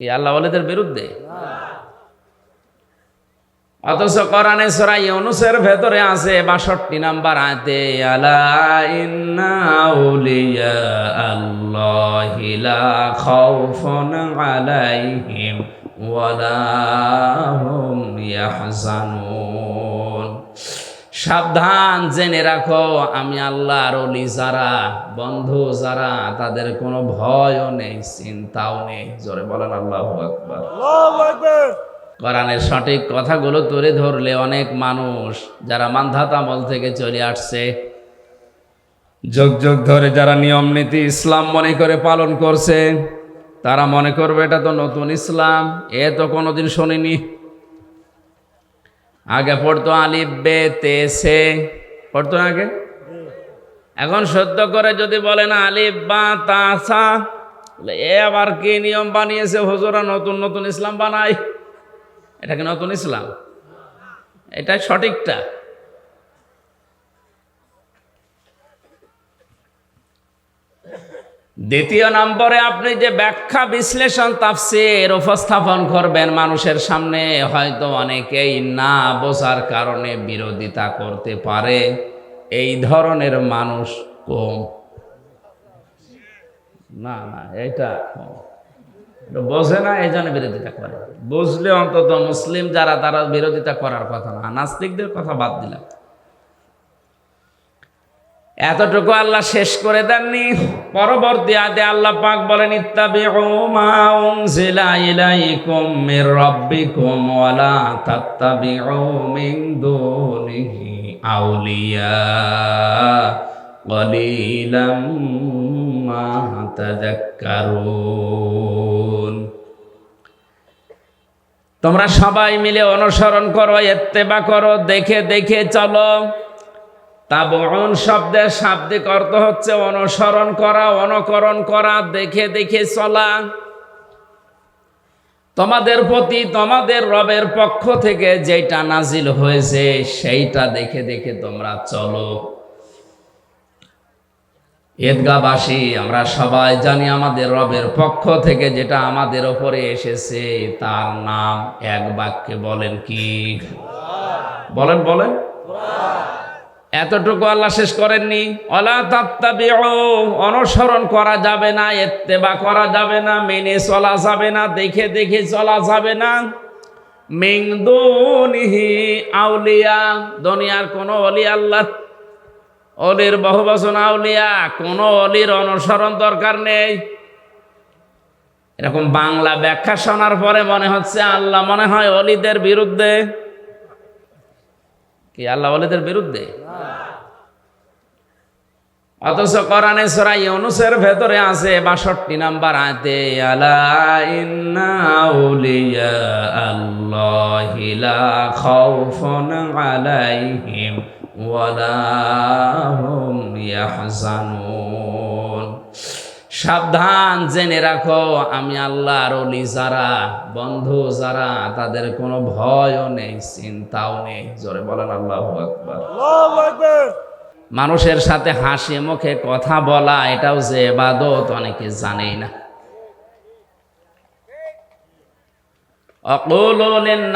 এই আল্লাহ বিরুদ্ধে? অথচ কোরআনে সূরা ইউনুসের ভেতরে আছে 62 নাম্বার আয়াতে, আলা ইন্না আউলিয়া আল্লাহি লা খাউফুন আলাইহিম ওয়ালা হুম সাবধান জেনে রাখো আমি আল্লাহর অলি যারা বন্ধু যারা তাদের কোনো ভয়ও নেই চিন্তাও নেই। জোরে বলেন আল্লাহু আকবার। কোরআনের সঠিক কথাগুলো তুলে ধরলে অনেক মানুষ যারা মান্ধাতামল থেকে চলে আসছে যোগ যোগ ধরে যারা নিয়ম নীতি ইসলাম মনে করে পালন করছে তারা মনে করবে এটা তো নতুন ইসলাম এ তো কোনোদিন শোনেনি। আগে পড়তো আলিফ, বে, তে, সে। পড়তো না আগে? এখন সত্য করে যদি বলেন আলিফ, বা তাসা এ আবার কি নিয়ম বানিয়েছে হুজুরা? নতুন নতুন ইসলাম বানায়? এটা কি নতুন ইসলাম? এটা সঠিকটা। দ্বিতীয় নম্বরে আপনি যে ব্যাখ্যা বিশ্লেষণ, তাফসির উপস্থাপন করবেন, মানুষের সামনে হয়তো অনেকেই না বোঝার কারণে বিরোধিতা করতে পারে। এই ধরনের মানুষ কম। না না, এটা বোঝে না, এই জন্য বিরোধিতা করে। বুঝলে অন্তত মুসলিম যারা, তারা বিরোধিতা করার কথা না। নাস্তিকদের কথা বাদ দিলাম। এতটুকু আল্লাহ শেষ করে দেননি। পরবর্তী আদে আল্লাহ পাক বলেন ইত্তাবি আউলিয়া। তোমরা সবাই মিলে অনুসরণ করো এত্তেবা করো, দেখে দেখে চলো। তাবউন শব্দের শাব্দিক অর্থ হচ্ছে অনুসরণ করা, অনুকরণ করা, দেখে দেখে চলা। তোমাদের প্রতি তোমাদের রবের পক্ষ থেকে যেটা নাজিল হয়েছে, সেইটা দেখে দেখে তোমরা চলো। ঈদগাবাসী আমরা সবাই জানি আমাদের রবের পক্ষ থেকে যেটা আমাদের ওপরে এসেছে, তার নাম এক বাক্যে বলেন কি? বলেন বলেন। এতটুকু আল্লাহ শেষ করেননি। অলা তাত্তাবিউ, অনুসরণ করা যাবে না এত্তেবা করা যাবে না, মেনে চলা যাবে না, দেখে দেখে চলা যাবে না। মিং দুনিহি আউলিয়া, দুনিয়ার কোনো অলি আল্লাহ, অলির বহু বচন আউলিয়া, কোনো অলির অনুসরণ দরকার নেই। এরকম বাংলা ব্যাখ্যা শোনার পরে মনে হচ্ছে আল্লাহ মনে হয় অলিদের বিরুদ্ধে কি আল্লাহ ওয়ালিদের বিরুদ্ধে? অথচ কোরআনে সূরা ইউনুসের ভেতরে আছে 62 নাম্বার আয়াতে, আলা ইন্না আউলিয়া আল্লাহি লা খাউফুন আলাইহিম ওয়ালা হুম ইয়াহজানুন। সাবধান জেনে রাখো আমি আল্লাহর অলি যারা বন্ধু যারা তাদের কোনো ভয়ও নেই চিন্তাও নেই। জোরে বলেন আল্লাহ আকবর। মানুষের সাথে হাসি মুখে কথা বলা এটাও যে এবাদত অনেকে জানেই না।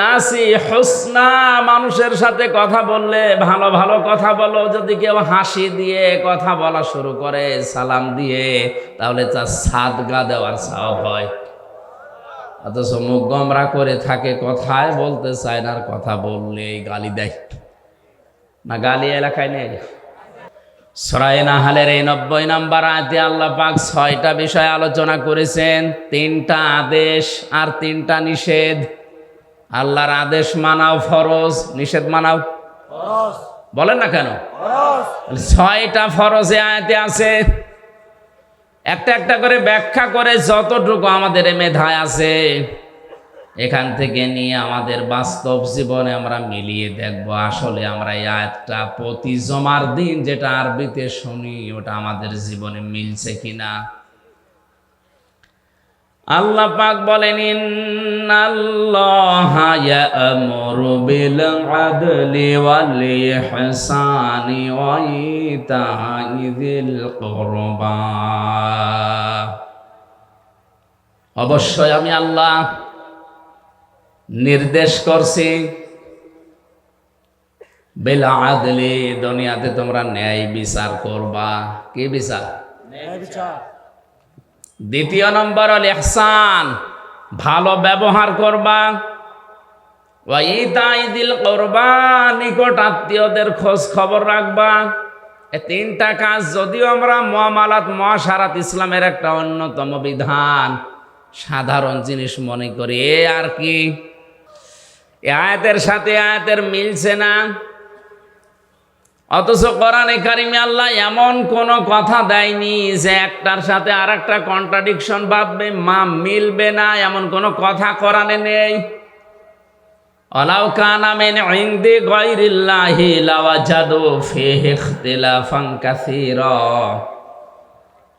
নাসি হুসনা, মানুষের সাথে কথা বললে ভালো ভালো কথা বলো, যদি কেউ হাসি দিয়ে কথা বলা শুরু করে, সালাম দিয়ে, তাহলে তার সাদগা দেওয়ার সাহব হয়। অথচ মুখ গমরা করে থাকে, কথায় বলতে চায় না আর কথা বললে গালি দেয়। না গালি এলাকায় নেই? সরাই নাহালের এই নব্বই নাম্বার আয়তে আল্লাহ পাক ছয়টা বিষয় আলোচনা করেছেন। তিনটা আদেশ আর তিনটা নিষেধ। আল্লাহর আদেশ মানাও ফরজ নিষেধ মানাও? বলেন না কেন? ছয়টা ফরজে আয়াতে আছে। একটা একটা করে ব্যাখ্যা করে যতটুকু আমাদের মেধায় আছে। এখান থেকে নিয়ে আমাদের বাস্তব জীবনে আমরা মিলিয়ে দেখব, আসলে আমরা আয়াতটা প্রতি জমার দিন যেটা আরবিতে শুনি, ওটা আমাদের জীবনে মিলছে কিনা। আল্লাহ পাক বলেন অবশ্যই আমি আল্লাহ নির্দেশ করছি। বেলা আদলি দুনিয়াতে তোমরা ন্যায় বিচার করবা। কি বিচার? দ্বিতীয় নম্বর হল ইহসান। ভালো ব্যবহার করবা। দিল করবা নিকট আত্মীয়দের খোঁজ খবর রাখবা। এ তিনটা কাজ যদিও আমরা মহামালাত মহাসারাত ইসলামের একটা অন্যতম বিধান। সাধারণ জিনিস মনে করি এ আর কি? আয়াতের সাথে আয়াতের মিলছে না। অথচ কোরআনে কারিমে আল্লাহ এমন কোনো কথা দেয়নি যে একটার সাথে আর একটা কন্ট্রাডিকশন ভাববে মা মিলবে না, এমন কোনো কথা কোরআনে নেই। অলাউ কানা মিন ইনদি গায়রিল্লাহি লাওয়াজাদু ফিহি ইখতিলাফান কাসীরা।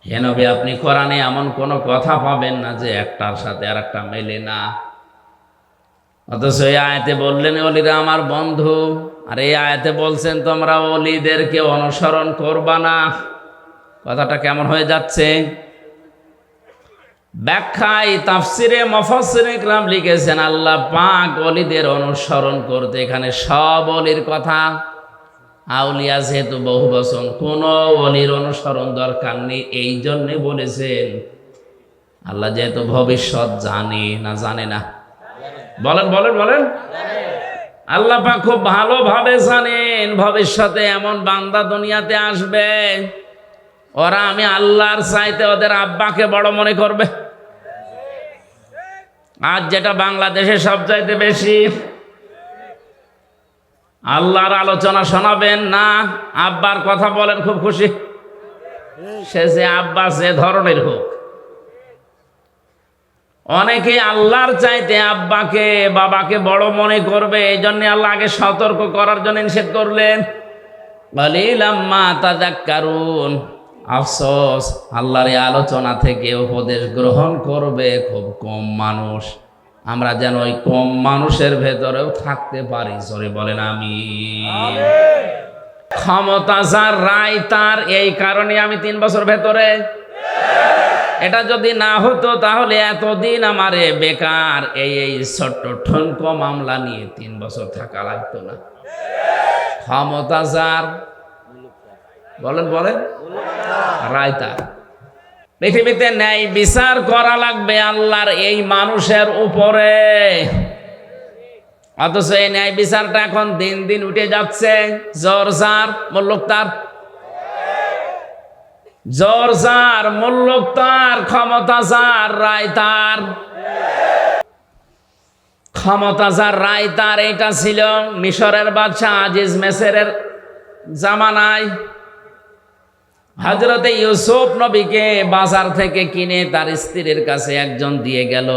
হে নবী, আপনি কোরআনে এমন কোনো কথা পাবেন না যে একটার সাথে আর একটা মেলে না। অথচ এই আয়াতে বললেন, অলিরা আমার বন্ধু। আর এই আয়াতে বলছেন, তোমরা অলিদেরকে অনুসরণ করবা না। কথাটা কেমন হয়ে যাচ্ছে? ব্যাখ্যায় তাফসিরে মফসির ইকরাম লিখেছেন, আল্লাহ পাক অলিদের অনুসরণ করতে এখানে সব অলির কথা। আউলিয়া যেহেতু বহু বছর কোনো অলির অনুসরণ দরকার নেই, এই জন্যে বলেছেন, আল্লাহ যেহেতু ভবিষ্যৎ জানে না জানে না। বলেন বলেন বলেন। আল্লাহ পাক খুব ভালোভাবে জানেন ভবিষ্যতে এমন বান্দা দুনিয়াতে আসবে। ওরা আমি আল্লাহর চাইতে ওদের আব্বাকে বড় মনে করবে। আজ যেটা বাংলাদেশে সবচাইতে বেশি। আল্লাহর আলোচনা শোনাবেন না, আব্বার কথা বলেন, খুব খুশি। সে যে আব্বা যে ধরনের হোক। অনেকে আল্লাহর চাইতে আব্বাকে, বাবাকে বড় মনে করবে এই জন্যে আল্লাহ আগে সতর্ক করার জন্য নিষেধ করলেন। বলিলাম্মা তাজাক্কারুন আফসোস, আল্লাহর এই আলোচনা থেকে উপদেশ গ্রহণ করবে খুব কম মানুষ। আমরা যেন ওই কম মানুষের ভেতরেও থাকতে পারি। সরে বলেন আমি ক্ষমতা যার রায় তার, এই কারণে আমি তিন বছর ভেতরে। এটা যদি না হতো তাহলে এতদিন আমারে বেকার এই এই ছোট্ট ঠনক মামলা নিয়ে তিন বছর থাকা লাগতো না। ক্ষমতা যার, বলেন বলেন। রায়তা পৃথিবীতে ন্যায় বিচার করা লাগবে আল্লাহর এই মানুষের উপরে। অথচ এই ন্যায় বিচারটা এখন দিন দিন উঠে যাচ্ছে। জোর জার মল্লক তার। জোর জার মল্লক তার, ক্ষমতা যার, রায় তার। ক্ষমতা যার, রায় তার এটা ছিল মিশরের বাদশাহ আজিজ মেসেরের জামানায়। হজরতে ইউসুফ নবীকে বাজার থেকে কিনে তার স্ত্রীর কাছে একজন দিয়ে গেল।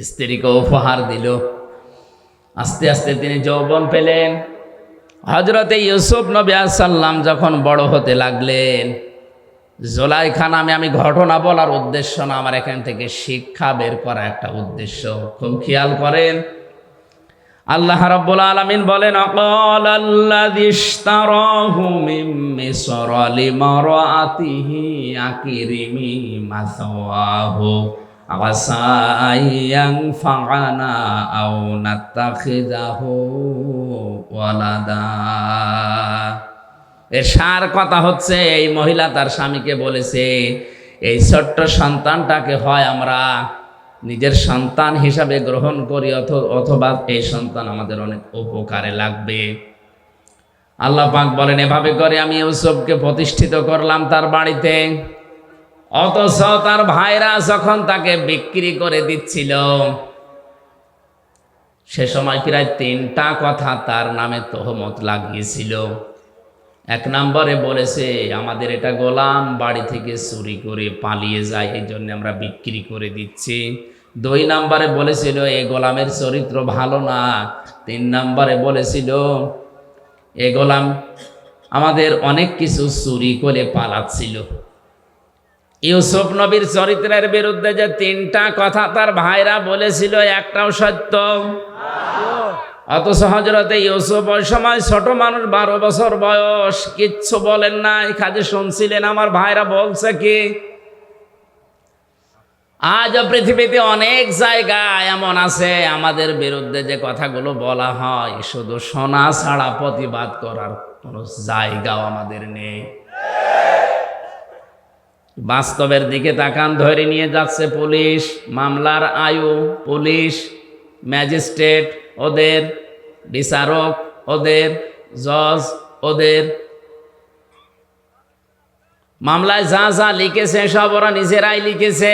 স্ত্রীকে উপহার দিল। আস্তে আস্তে তিনি যৌবন পেলেন। হজরতে ইউসুফ নবী আসাল্লাম যখন বড় হতে লাগলেন, জোলাইখা নামে আমি ঘটনা বলার উদ্দেশ্য না, আমার এখান থেকে শিক্ষা বের করা একটা উদ্দেশ্য। খুব খেয়াল করেন। আল্লাহ রাব্বুল আলামিন বলেন, অকল আল্লাযী ইশতারাহু মিন মিসর লিমারাতিহি আকিরিমি মাসাওয়াহু। আসা আইয়াং ফাআনা আও নাত্তাখিযাহু ওয়ালাদা। এর সার কথা হচ্ছে, এই মহিলা তার স্বামীকে বলেছে, এই ছোট্ট সন্তানটাকে হয় আমরা নিজের সন্তান হিসাবে গ্রহণ করি অথবা এই সন্তান আমাদের অনেক উপকারে লাগবে। আল্লাহ পাক বলেন, এভাবে করে আমি ইউসুফকে প্রতিষ্ঠিত করলাম তার বাড়িতে। অথচ তার ভাইরা যখন তাকে বিক্রি করে দিচ্ছিল, সে সময় প্রায় তিনটা কথা তার নামে তহমত লাগিয়েছিল। এক নম্বরে বলেছে, আমাদের এটা গোলাম বাড়ি থেকে চুরি করে পালিয়ে যায়, এই জন্য আমরা বিক্রি করে দিচ্ছি। দুই নম্বরে বলেছিল, এ গোলামের চরিত্র ভালো না। তিন নম্বরে বলেছিল, এ গোলাম আমাদের অনেক কিছু চুরি করে পালাচ্ছিল। ইউসুফ নবীর চরিত্রের বিরুদ্ধে যে তিনটা কথা তার ভাইরা বলেছিল, একটাও সত্য। অথচ হজরতে ইউসুফ ওই সময় ছোট মানুষ, বারো বছর বয়স, কিচ্ছু বলেন নাই। খালি শুনছিলেন, আমার ভাইরা বলছে কি, আজ পৃথিবীতে অনেক জায়গায় এমন আছে, আমাদের বিরুদ্ধে যে কথাগুলো বলা হয়, শুধু শোনা ছাড়া প্রতিবাদ করার কোনো জায়গাও আমাদের নেই। বাস্তবের দিকে তাকান, ধরে নিয়ে যাচ্ছে পুলিশ। মামলার আয়ু, পুলিশ, ম্যাজিস্ট্রেট, ওদের বিচারক, ওদের জজ, ওদের মামলায় যা যা লিখেছে, সব ওরা নিজেরাই লিখেছে।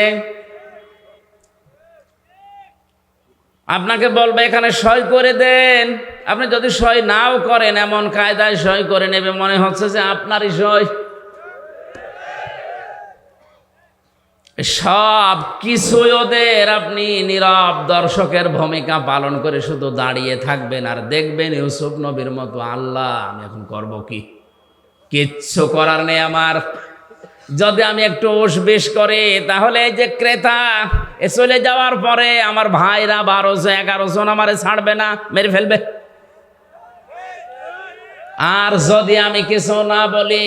আপনাকে বলবে, এখানে সই করে দেন। আপনি যদি সই নাও করেন, এমন কায়দায় সই করে নেবে, মনে হচ্ছে যে আপনারই সই। সব কিছুই ওদের। আপনি নীরব দর্শকের ভূমিকা পালন করে শুধু দাঁড়িয়ে থাকবেন আর দেখবেন ইউসুফ নবীর মতো, আল্লাহ, আমি এখন করব কি? কিচ্ছু করার নেই আমার। যদি আমি একটু বেশ করে, তাহলে এই যে ক্রেতা, এ চলে যাওয়ার পরে আমার ভাইরা বারোশো এগারোশো আমারে ছাড়বে না, মেরে ফেলবে। আর যদি আমি কিছু না বলি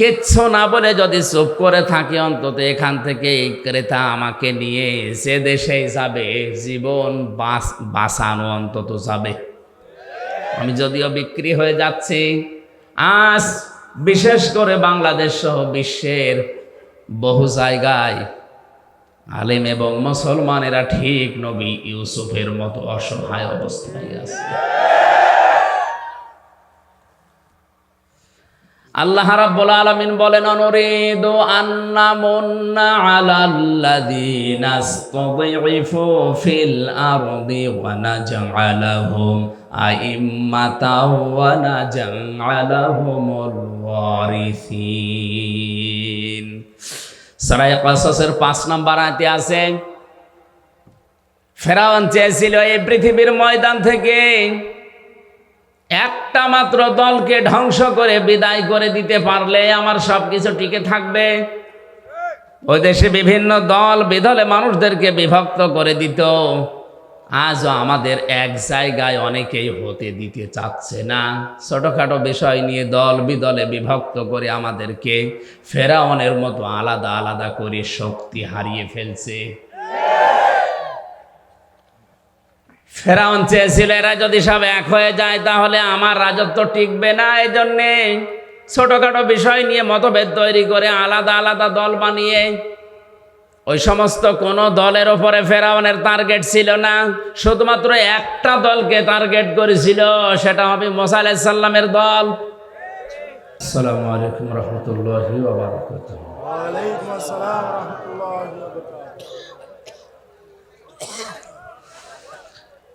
কিচ্ছু না বলে যদি চুপ করে থাকি, অন্তত এখান থেকে এই ক্রেতা আমাকে নিয়ে সে দেশে যাবে, জীবন বাঁচ, বাঁচানো অন্তত যাবে। আমি যদিও বিক্রি হয়ে যাচ্ছি, আজ বিশেষ করে বাংলাদেশ সহ বিশ্বের বহু জায়গায় আলেম এবং মুসলমানেরা ঠিক নবী ইউসুফের মতো অসহায় অবস্থায় আছে। আল্লাহ রাব্বুল আলামিন বলেন, অনুরিদু আন্না মুন্না আলাল্লাযীনা ইসতাযিফু ফিল আরদি ওয়া নাজআলাহুম আইম্মাতাও ওয়া নাজআলাহুমুল ওয়ারিসিন। সূরা কাসাসের 5 নম্বর আয়াতে আছে, ফেরাউন চেয়েছিল এই পৃথিবীর ময়দান থেকে একটা মাত্র দলকে ধ্বংস করে বিদায় করে দিতে পারলে আমার সব কিছু টিকে থাকবে। ওই দেশে বিভিন্ন দল বিধলে মানুষদেরকে বিভক্ত করে দিত। আজও আমাদের এক জায়গায় অনেকেই হতে দিতে চাচ্ছে না। ছোটোখাটো বিষয় নিয়ে দল বিদলে বিভক্ত করে আমাদেরকে ফেরাউনের মতো আলাদা আলাদা করে শক্তি হারিয়ে ফেলছে। ফেরাউন চেয়েছিল এরা যদি সব এক হয়ে যায় তাহলে আমার রাজত্ব টিকবে না। এই জন্যে ছোটোখাটো বিষয় নিয়ে মতভেদ তৈরি করে আলাদা আলাদা দল বানিয়ে ওই সমস্ত কোনো দলের ওপরে ফেরাউনের টার্গেট ছিল না। শুধুমাত্র একটা দলকে টার্গেট করেছিল সেটা হবে মোসা আলাইসাল্লামের দল। আসসালামু আলাইকুম রহমতুল্লাহ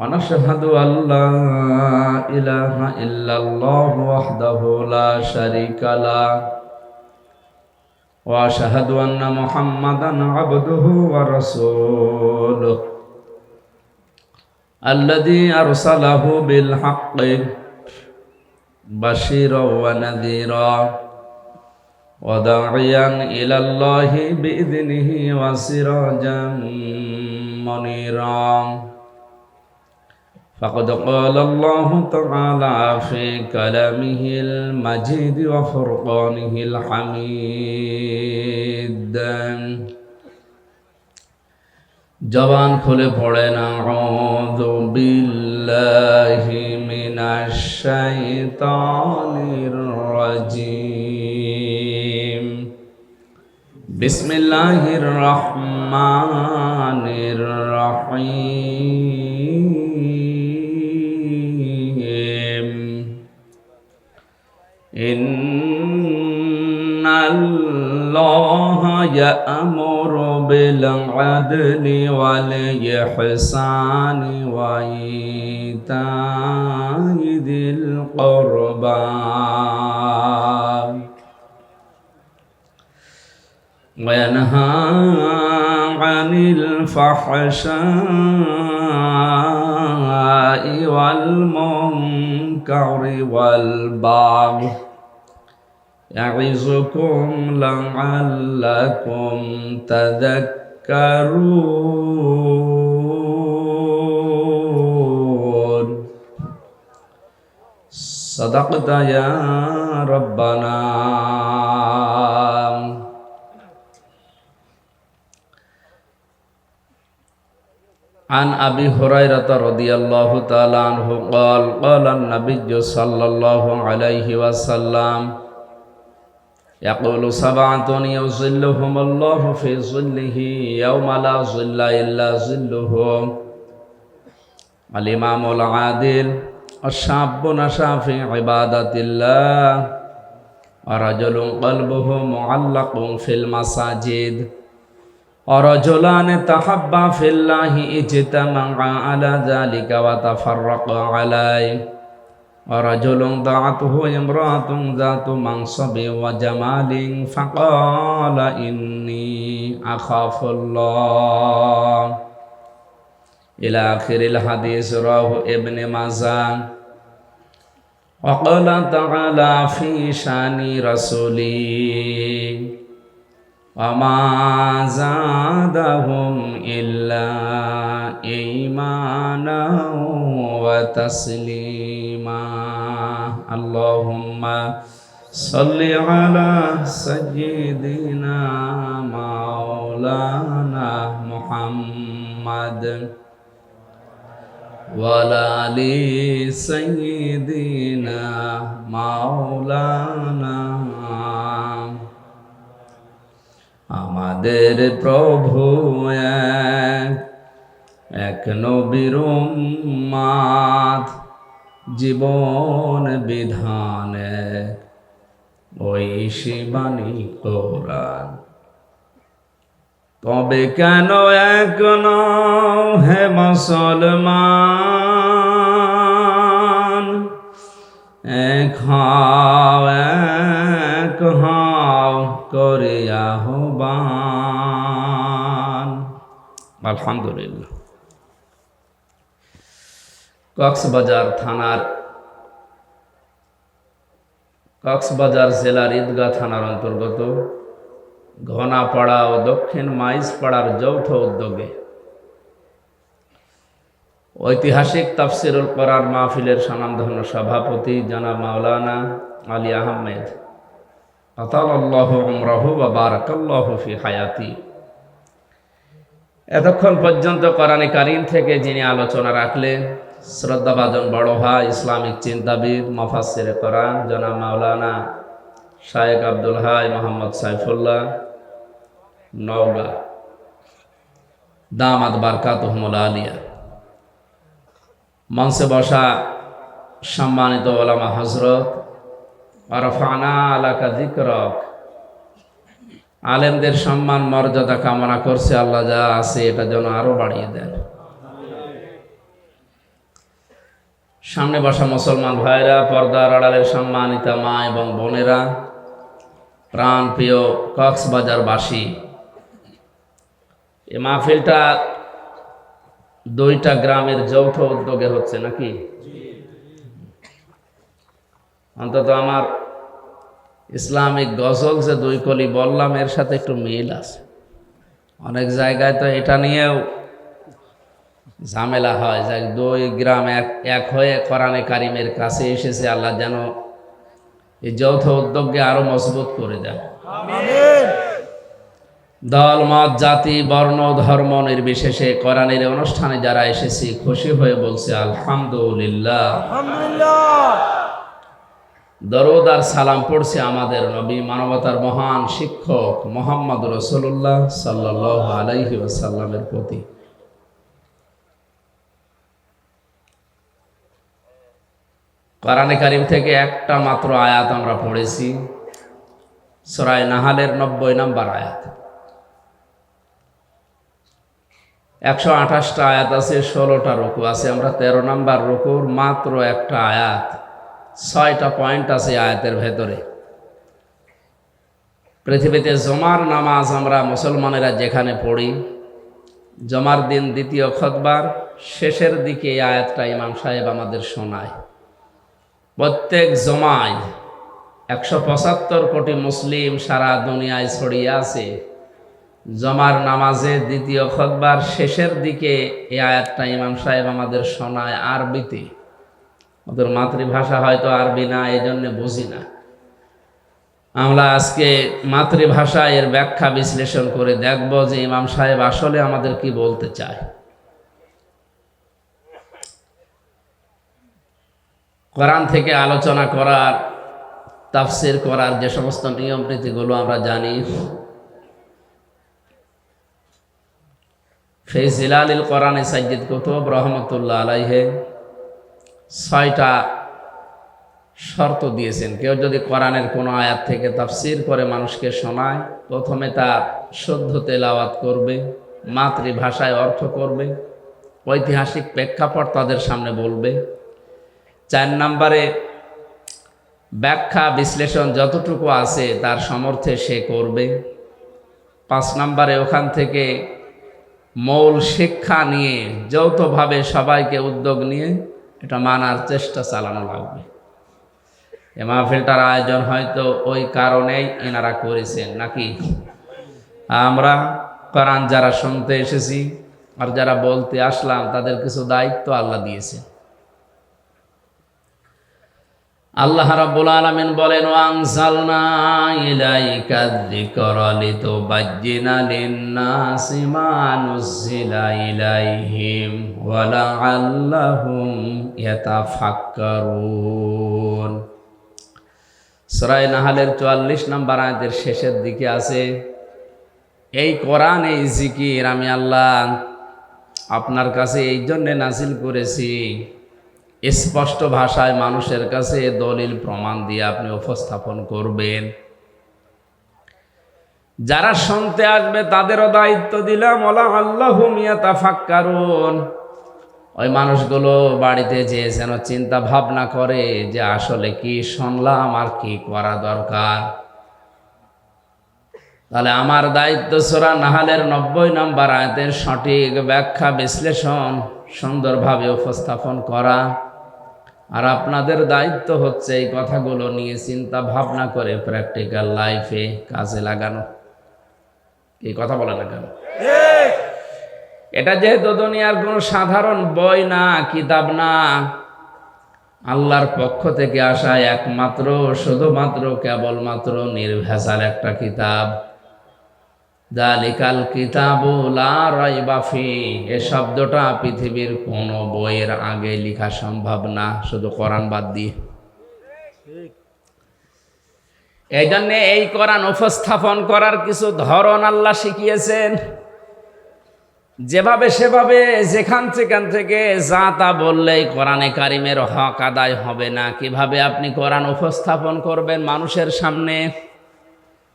ونشهد أن لا إله إلا الله وحده لا شريك له وأشهد أن محمدا عبده ورسوله الذي أرسله بالحق بشيرا ونذيرا وداعيا إلى الله بإذنه وسراجا منيرا فقد قال الله تعالى في كلامه المجيد وفرقانه الحميد জবান খুলে পড়েন আউযু বিল্লাহি মিনাশ শাইতানির রাজিম বিসমিল্লাহির রহমানির রহিম إن الله يأمر بالعدل والإحسان وإيتاء ذي القربى. وينهى عن الفحشاء والمنكر والبغي يعظكم لعلكم تذكرون صدقت يا ربنا عن أبي هريرة رضي الله تعالى عنه قال قال النبي صلى الله عليه وسلم يقول سبعة يظلهم الله في ظله يوم لا ظل إلا ظله الإمام العادل الشاب نشا في عبادة الله ورجل قلبه معلق في المساجد ورجلان تحبا في الله اجتمعا على ذلك وتفرقا عليه ورجل دعته امرأة ذات منصب وجمال فقال إني أخاف الله إلى آخر الحديث رواه ابن ماجه وقال تعالى في شان رسوله وما زادهم إلا إيمانا وتسليما اللهم صل على سيدنا مولانا محمد وعلى آل سيدنا مولانا আমাদের প্রভু এক এক নবীর মাত জীবন বিধান, ওই শিবানী কোরআন তবে কেন এক নও হে মুসলমান? এক হাও এক হাও করে আহ্বান। আলহামদুলিল্লাহ। কক্সবাজার থানার কক্সবাজার জেলার ঈদগাহ থানার অন্তর্গত ঘনাপাড়া ও দক্ষিণ মাইজপাড়ার যৌথ উদ্যোগে ঐতিহাসিক তাফসিরুল করার মাহফিলের স্বনামধন্য সভাপতি জনাব মাওলানা আলী আহমেদ। বা ফি হায়াতি। এতক্ষণ পর্যন্ত কোরআনে থেকে যিনি আলোচনা রাখলেন শ্রদ্ধাভাজন বড় ভাই, ইসলামিক চিন্তাবিদ মফাসির কোরআন, জনাব মাওলানা শায়েক আব্দুল হাই মোহাম্মদ সাইফুল্লাহ, নওগাঁ। দামাদ বারকাতহমুল আলিয়া। মঞ্চে বসা সম্মানিত ওলামা হজরত আরফানা আলাকা দিকরক আলেমদের সম্মান, মর্যাদা কামনা করছে, আল্লাহ যা আছে এটা যেন আরও বাড়িয়ে দেন। সামনে বসা মুসলমান ভাইরা, পর্দার আড়ালের সম্মানিতা মা এবং বোনেরা, প্রাণ প্রিয় কক্সবাজারবাসী, এ মাহফিলটা দুইটা গ্রামের যৌথ উদ্যোগে হচ্ছে নাকি? অন্তত আমার ইসলামিক গজল যে দুই কলি বললাম, এর সাথে একটু মিল আছে। অনেক জায়গায় তো এটা নিয়েও ঝামেলা হয়। যে দুই গ্রাম এক এক হয়ে কোরআনে কারিমের কাছে এসেছে আল্লাহ যেন এই যৌথ উদ্যোগকে আরও মজবুত করে দেন। দল মত জাতি বর্ণ ধর্ম নির্বিশেষে কোরআনের অনুষ্ঠানে যারা এসেছি খুশি হয়ে বলছে আলহামদুলিল্লাহ। দরদ আর সালাম পড়ছে আমাদের নবী মানবতার মহান শিক্ষক মোহাম্মদ রসুল্লাহ সাল্লাহ আলাইহি ওয়াসাল্লামের প্রতি। কোরআনে কারিম থেকে একটা মাত্র আয়াত আমরা পড়েছি। সরাই নাহালের নব্বই নাম্বার আয়াত। একশো আঠাশটা আয়াত আছে, ষোলোটা রুকু আছে, আমরা তেরো নাম্বার রুকুর মাত্র একটা আয়াত। ছয়টা পয়েন্ট আছে আয়াতের ভেতরে। পৃথিবীতে জমার নামাজ আমরা মুসলমানেরা যেখানে পড়ি, জমার দিন দ্বিতীয় খতবার, শেষের দিকে এই আয়াতটা ইমাম সাহেব আমাদের শোনায়। প্রত্যেক জমায় একশো পঁচাত্তর কোটি মুসলিম সারা দুনিয়ায় ছড়িয়ে আছে। জমার নামাজে দ্বিতীয় খতবার শেষের দিকে এই আয়াতটা ইমাম সাহেব আমাদের শোনায় আরবিতে। ওদের মাতৃভাষা হয়তো আরবি না এই জন্যে বুঝি না। আমরা আজকে মাতৃভাষা এর ব্যাখ্যা বিশ্লেষণ করে দেখব যে ইমাম সাহেব আসলে আমাদের কি বলতে চায়। কোরআন থেকে আলোচনা করার, তাফসির করার যে সমস্ত নিয়ম নীতিগুলো আমরা জানি। সেই জিলালিল কোরআনে সাজ্জিদ কুতুব রহমতুল্লাহ আলাইহে ছয়টা শর্ত দিয়েছেন। কেউ যদি কোরআনের কোনো আয়াত থেকে তাফসির করে মানুষকে শোনায়, প্রথমে তার শুদ্ধ তেলাওয়াত করবে, মাতৃভাষায় অর্থ করবে, ঐতিহাসিক প্রেক্ষাপট তাদের সামনে বলবে চার নম্বরে, ব্যাখ্যা, বিশ্লেষণ যতটুকু আছে তার সমর্থে সে করবে। পাঁচ নম্বরে, ওখান থেকে মৌল শিক্ষা নিয়ে যৌথভাবে সবাইকে উদ্যোগ নিয়ে এটা মানার চেষ্টা চালানো লাগবে। এ মাহফিলটার আয়োজন হয়তো ওই কারণেই এনারা করেছেন, নাকি? আমরা কোরআন যারা শুনতে এসেছি আর যারা বলতে আসলাম, তাদের কিছু দায়িত্ব আল্লাহ দিয়েছে আল্লাহ রাব্বুল আলামিন বলেন ওয়াংসালনা ইলাইকা যিকরা লিতুবাজ্জিনা লিন-নাসি মা নুজিলা ইলাইহিম ওয়া লাআল্লাহুম ইয়াতাফাক্কারুন. সূরা নাহালের 44 নম্বর আয়াতের শেষের দিকে আছে, এই কোরআন, এই জিকির আমি আল্লাহ আপনার কাছে এই জন্যে নাজিল করেছি স্পষ্ট ভাষায় মানুষের কাছে দলিল প্রমাণ দিয়ে আপনি উপস্থাপন করবেন। যারা শুনতে আসবে, তাদেরও দায়িত্ব দিলাম, ওলা আল্লাহ মিয়া তাফাক্কারুন ওই মানুষগুলো বাড়িতে যে যেন চিন্তা ভাবনা করে যে আসলে কি শুনলাম আর কি করা দরকার। তাহলে আমার দায়িত্ব সোরা নাহালের নব্বই নম্বর আয়তের সঠিক ব্যাখ্যা বিশ্লেষণ সুন্দরভাবে উপস্থাপন করা। আর আপনাদের দায়িত্ব হচ্ছে এই কথাগুলো নিয়ে চিন্তা ভাবনা করে প্র্যাকটিক্যাল লাইফে কাজে লাগানো। এই কথা বলে না কেন? এটা যেহেতু দুনিয়ার কোনো সাধারণ বই না, কিতাব না, আল্লাহর পক্ষ থেকে আসা একমাত্র, শুধুমাত্র, কেবলমাত্র নির্ভেজাল একটা কিতাব। দালিকাল কিতাবু লা রাইবা এ শব্দটা পৃথিবীর কোনো বইয়ের আগে লেখা সম্ভব না, শুধু কোরআন বাদ দিয়ে। এই জন্য এই কোরআন উপস্থাপন করার কিছু ধরন আল্লাহ শিখিয়েছেন। যেভাবে সেভাবে যেখান সেখান থেকে যা তা বললেই কোরআনে কারিমের হক আদায় হবে না। কীভাবে আপনি কোরআন উপস্থাপন করবেন মানুষের সামনে?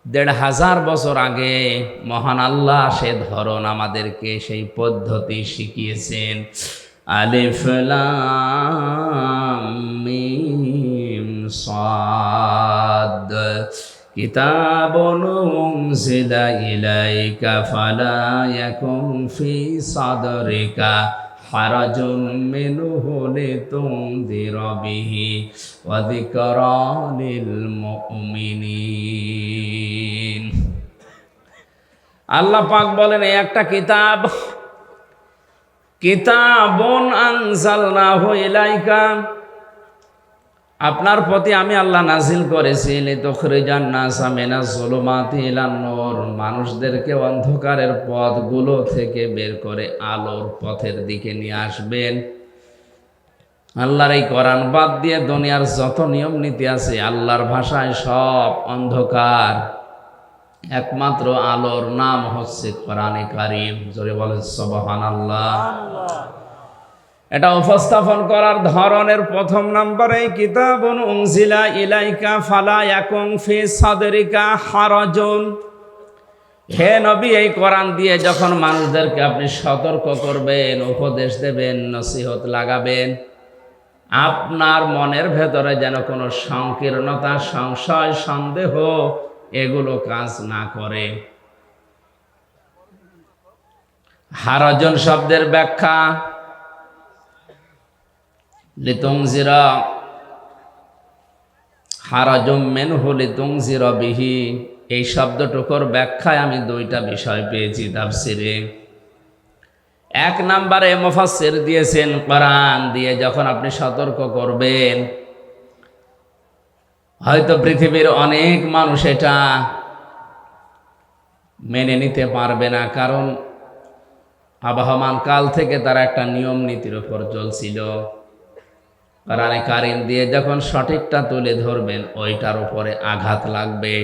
দেড় হাজার বছর আগে মহান আল্লাহ সে ধরন আমাদেরকে সেই পদ্ধতি শিখিয়েছেন। আলিফ লাম মিম সাদ। কিতাবুন উনজিলা ইলাইকা ফালা ইয়াকুম ফি সাদরিকা। হারাজুম মিনু হলে বিহি ওয়া যিকরা লিল মুমিনিন। আল্লাহ পাক বলেন, এই একটা কিতাব, কিতাবুন আনজালনাহু ইলাইকা আপনার প্রতি আমি আল্লাহ নাজিল করেছি মানুষদেরকে অন্ধকারের পথগুলো থেকে বের করে আলোর পথের দিকে নিয়ে আসবেন। আল্লাহর এই কোরআন বাদ দিয়ে দুনিয়ার যত নিয়ম নীতি আছে, আল্লাহর ভাষায় সব অন্ধকার। একমাত্র আলোর নাম হচ্ছে কোরআনে কারিম। জোরে বলে সবহান আল্লাহ এটা উপস্থাপন করার ধরনের প্রথম নম্বরে কিতাবুন উংজিলা ইলাইকা ফালা ইয়াকুম ফি সাদরিকা হারজন। হে নবী, এই কোরআন দিয়ে যখন মানুষদেরকে আপনি সতর্ক করবেন, উপদেশ দেবেন, নসিহত লাগাবেন, আপনার মনের ভেতরে যেন কোনো সংকীর্ণতা, সংশয়, সন্দেহ এগুলো কাজ না করে। হারজন শব্দের ব্যাখ্যা লিতুংজিরা হারাজম মেনহু লিতুংজিরা বিহি। এই শব্দটুকুর ব্যাখ্যায় আমি দুইটা বিষয় পেয়েছি তাফসিরে। এক নাম্বারে মুফাসসির দিয়েছেন কোরআন দিয়ে যখন আপনি সতর্ক করবেন, হয়তো পৃথিবীর অনেক মানুষ এটা মেনে নিতে পারবে না, কারণ আবহমান কাল থেকে তারা একটা নিয়ম নীতির উপর চলছিল। কোরআনে কারিম দিয়ে যখন সঠিকটা তুলে ধরবেন, ওইটার উপরে আঘাত লাগবে।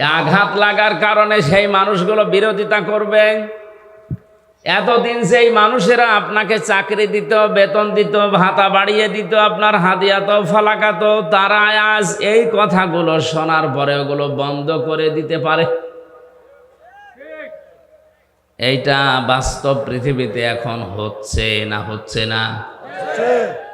আঘাত লাগার কারণে সেই মানুষগুলো বিরোধিতা করবে। এতদিন সেই মানুষেরা আপনাকে চাকরি দিত, বেতন দিত, ভাতা বাড়িয়ে দিত, আপনার হাদিয়াত ফলাকাত তারা আজ এই কথাগুলো শোনার পরে ওগুলো বন্ধ করে দিতে পারে। এইটা বাস্তব পৃথিবীতে এখন হচ্ছে না হচ্ছে না।